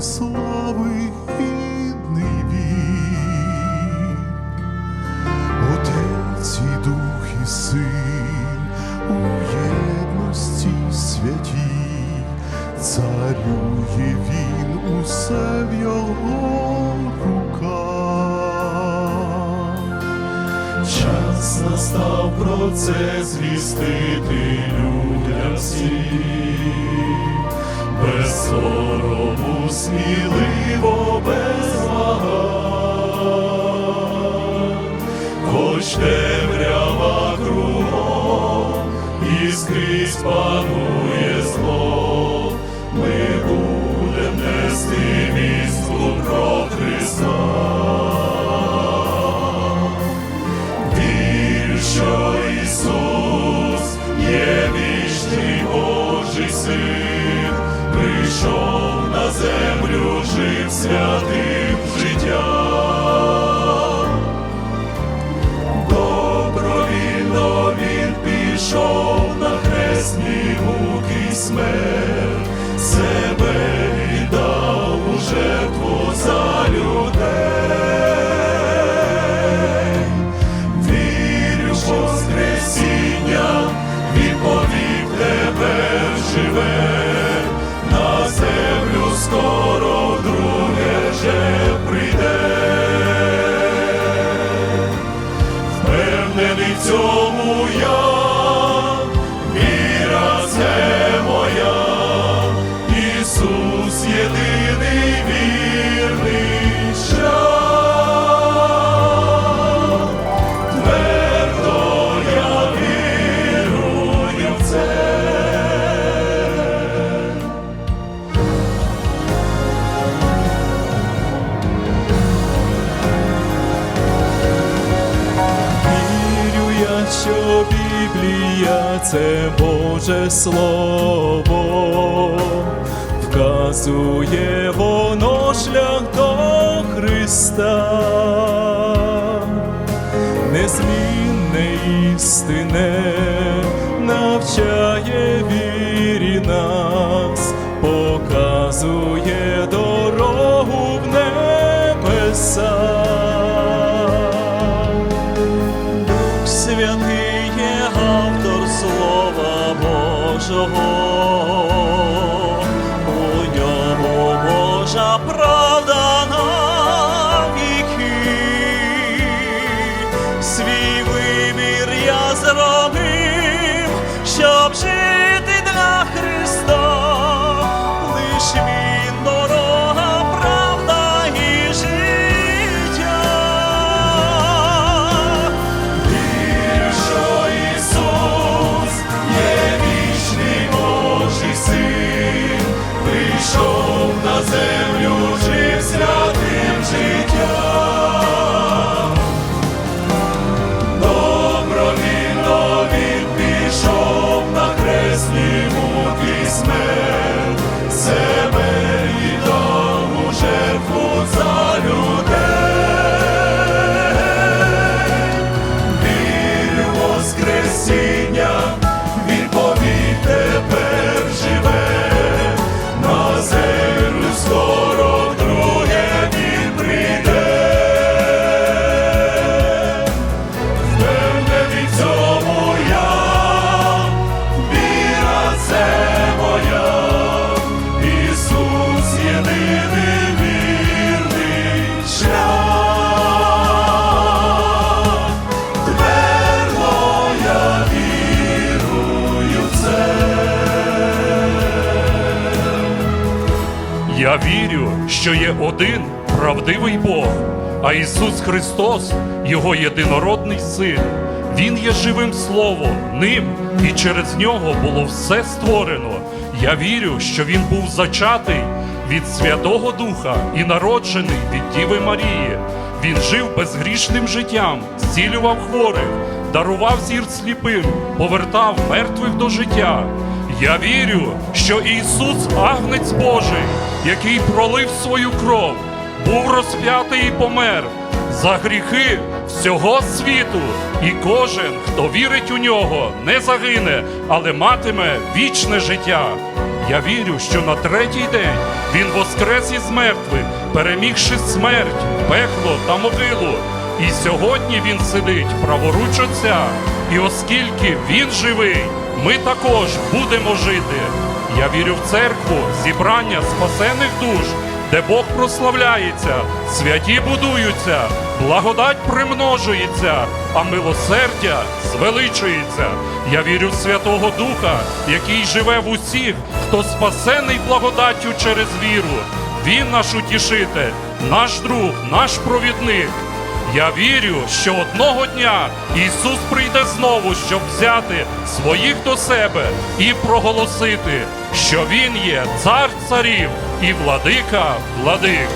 благовидний він, Отець і Дух і Син у єдності святій, царює він усе в його руках. Час настав про це звістити людям всім, без сміливо, без вагань, хоч темрява кругом і скрізь панує зло, ми будем нести вістку про Христа. Вірю, що Ісус є вічний Божий син, прийшов на землю, жив святим життям. Добровільно він пішов на хресні муки смерть, це Боже Слово, вказує воно шлях до Христа, незмінне істине Oh. Муки Я вірю, що є один правдивий Бог, а Ісус Христос, Його єдинородний Син. Він є живим Словом, ним і через нього було все створено. Я вірю, що Він був зачатий від Святого Духа і народжений від Діви Марії. Він жив безгрішним життям, зцілював хворих, дарував зір сліпим, повертав мертвих до життя. Я вірю, що Ісус Агнець Божий, який пролив свою кров, був розп'ятий і помер за гріхи всього світу, і кожен, хто вірить у нього, не загине, але матиме вічне життя. Я вірю, що на третій день він воскрес із мертвих, перемігши смерть, пекло та могилу. І сьогодні він сидить праворуч Отця. І оскільки він живий, ми також будемо жити. Я вірю в церкву, зібрання спасених душ, де Бог прославляється, святі будуються, благодать примножується, а милосердя звеличується. Я вірю в Святого Духа, який живе в усіх, хто спасений благодаттю через віру. Він наш утішитель, наш друг, наш провідник. Я вірю, що одного дня Ісус прийде знову, щоб взяти своїх до себе і проголосити, що Він є цар царів і владика владик.